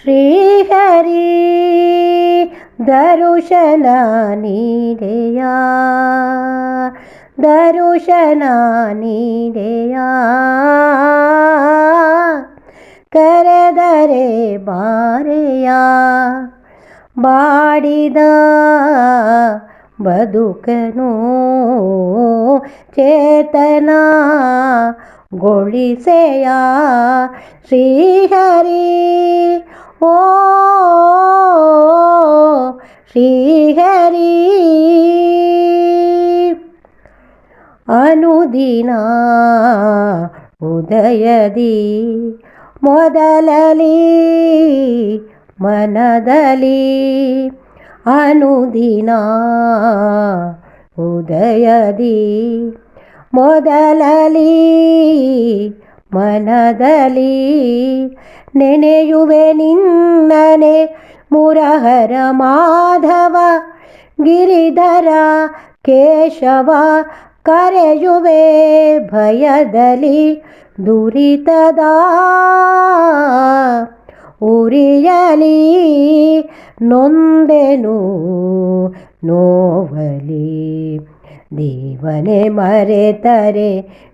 ಶ್ರೀಹರಿ ದರುಶನ ನೀಡೆಯ ದರುಶನ ನೀಡೆಯ ಕರೆದರೆ ಬಾರೆಯ ಬಾಡಿದ ಬದುಕನು ಚೇತನ ಗೊಳಿಸೆಯ ಶ್ರೀಹರಿ ಓ ಶ್ರೀಹರಿ ಅನುದಿನ ಉದಯದಿ ಮೊದಲಲಿ ಮನದಲ್ಲಿ ಅನುದಿನ ಉದಯದಿ ಮೊದಲಲಿ ಮನದಲಿ ನೆನೆಯುವೆ ನಿನ್ನನೆ ಮುರಹರ ಮಾಧವ ಗಿರಿಧರ ಕೇಶವ ಕರೆಯುವೆ ಭಯದಲಿ ದುರಿತದ ಉರಿಯಲಿ ನೊಂದೆನು ನೋವಲಿ. ದೇವನೇ ಮರೆತರೆ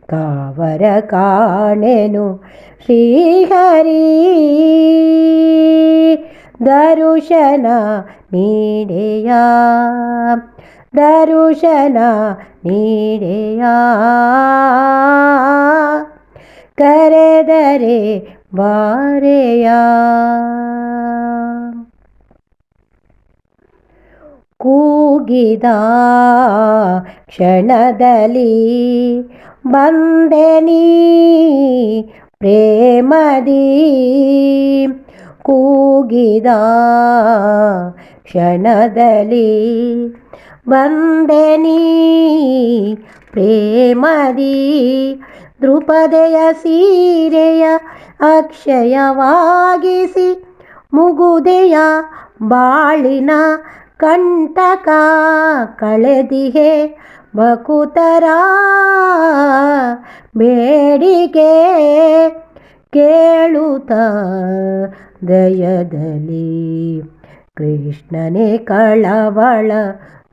ಕಾವರ ಕಾಣೆನು ಶ್ರೀಹರಿ ದರುಶನ ನೀಡೆಯ ದರುಶನ ನೀಡೆಯ ಕರೆದರೆ ಬಾರೆಯ ಕೂಗಿದ ಕ್ಷಣದಲ್ಲಿ ಬಂದೆನಿ ಪ್ರೇಮದಿ ಕೂಗಿದ ಕ್ಷಣದಲ್ಲಿ ಬಂದೆನಿ ಪ್ರೇಮದಿ ದೃಪದೆಯ ಸೀರೆಯ ಅಕ್ಷಯವಾಗಿಸಿ ಮುಗುದೆಯ ಬಾಳಿನ ಕಂಟಕ ಕಳೆದಿಹೆ ಬಕುತರ ಬೇಡಿಕೆ ಕೇಳುತ್ತ ದಯದಲ್ಲಿ. ಕೃಷ್ಣನೇ ಕಳವಳ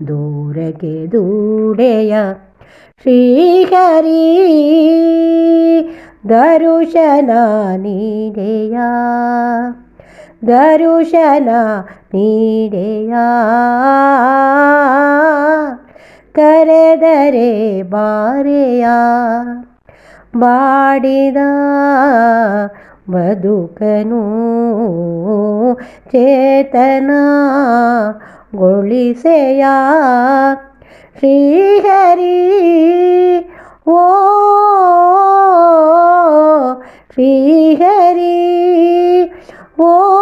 ದೂರಗೆ ದೂಡೆಯ ಶ್ರೀಹರಿ ದರುಶನ ನೀಡೆಯ. ದರುಶನ ನೀಡೆಯ? ಕರೆದರೆ ಬಾರೆಯ? ಬಾಡಿದ ಬದುಕನು ಚೇತನ ಗೊಳಿಸೆಯ ಶ್ರೀಹರಿ ಓ ಶ್ರೀಹರಿ ಓ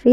ശ്രീ